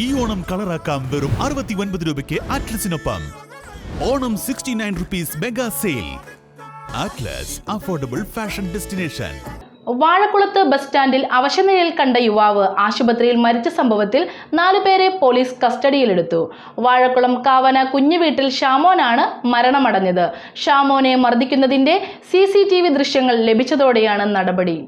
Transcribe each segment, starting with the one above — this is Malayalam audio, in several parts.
ഈ ഓണം കളറാക്കാം വെറും അറുപത്തി ഒൻപത് രൂപയ്ക്ക് അറ്റ്ലസിനൊപ്പം. Onam sixty nine rupees mega sale Atlas affordable fashion destination വാഴക്കുളത്ത് bus സ്റ്റാൻഡിൽ അവശനിലയിൽ കണ്ട യുവാവ് ആശുപത്രിയിൽ മരിച്ച സംഭവത്തിൽ നാലുപേരെ പോലീസ് കസ്റ്റഡിയിലെടുത്തു. വാഴക്കുളം കാവന കുഞ്ഞുവീട്ടിൽ ഷാമോനാണ് മരണമടഞ്ഞത്. ഷാമോനെ മർദ്ദിക്കുന്നതിന്റെ സി ദൃശ്യങ്ങൾ ലഭിച്ചതോടെയാണ് നടപടി.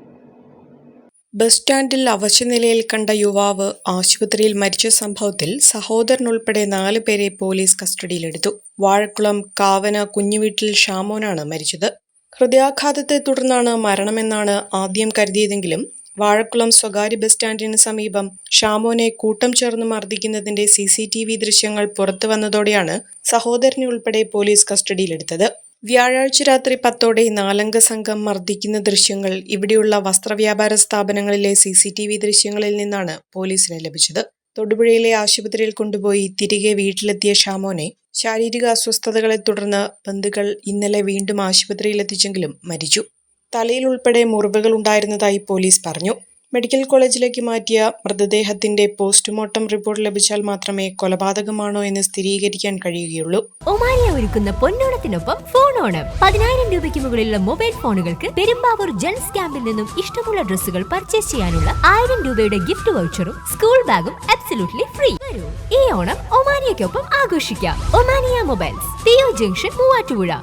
ബസ് സ്റ്റാൻഡിൽ അവശനിലയിൽ കണ്ട യുവാവ് ആശുപത്രിയിൽ മരിച്ച സംഭവത്തിൽ സഹോദരനുൾപ്പെടെ നാല് പേരെ പോലീസ് കസ്റ്റഡിയിലെടുത്തു. വാഴക്കുളം കാവന കുഞ്ഞുവീട്ടിൽ ഷാമോനാണ് മരിച്ചത്. ഹൃദയാഘാതത്തെ തുടർന്നാണ് മരണമെന്നാണ് ആദ്യം കരുതിയതെങ്കിലും വാഴക്കുളം സ്വകാര്യ ബസ് സ്റ്റാൻഡിന് സമീപം ഷാമോനെ കൂട്ടം ചേർന്ന് മർദ്ദിക്കുന്നതിന്റെ സി സി ടി വി ദൃശ്യങ്ങൾ പുറത്തു വന്നതോടെയാണ് സഹോദരനെ ഉൾപ്പെടെ പോലീസ് കസ്റ്റഡിയിലെടുത്തത്. വ്യാഴാഴ്ച രാത്രി പത്തോടെ നാലംഗ സംഘം മർദ്ദിക്കുന്ന ദൃശ്യങ്ങൾ ഇവിടെയുള്ള വസ്ത്രവ്യാപാര സ്ഥാപനങ്ങളിലെ സി സി ടി വി ദൃശ്യങ്ങളിൽ നിന്നാണ് പോലീസിന് ലഭിച്ചത്. തൊടുപുഴയിലെ ആശുപത്രിയിൽ കൊണ്ടുപോയി തിരികെ വീട്ടിലെത്തിയ ഷാമോനെ ശാരീരിക അസ്വസ്ഥതകളെ തുടർന്ന് ബന്ധുക്കൾ ഇന്നലെ വീണ്ടും ആശുപത്രിയിലെത്തിച്ചെങ്കിലും മരിച്ചു. തലയിൽ ഉൾപ്പെടെ മുറിവുകൾ ഉണ്ടായിരുന്നതായി പോലീസ് പറഞ്ഞു. മെഡിക്കൽ കോളേജിലേക്ക് മാറ്റിയ മൃതദേഹത്തിന്റെ പോസ്റ്റ്മോർട്ടം റിപ്പോർട്ട് ലഭിച്ചാൽ മാത്രമേ കൊലപാതകമാണോ എന്ന് സ്ഥിരീകരിക്കാൻ കഴിയുകയുള്ളൂ. ഒമാനിയ ഒരുക്കുന്ന പൊന്നോണത്തിനൊപ്പം ഫോൺ ഓണം പതിനായിരം രൂപയ്ക്ക് മുകളിലുള്ള മൊബൈൽ ഫോണുകൾക്ക് പെരുമ്പാവൂർ ജെൻസ് ക്യാമ്പിൽ നിന്നും ഇഷ്ടമുള്ള ഡ്രസ്സുകൾ പർച്ചേസ് ചെയ്യാനുള്ള ആയിരം രൂപയുടെ ഗിഫ്റ്റ് വൗച്ചറും സ്കൂൾ ബാഗും അബ്സല്യൂട്ട്ലി ഫ്രീ ഈ ഓണം ഒമാനിയയ്ക്കൊപ്പം ആഘോഷിക്കാം. ഒമാനിയ മൊബൈൽസ് തിയോ ജംഗ്ഷൻ മൂവാറ്റുപുഴ.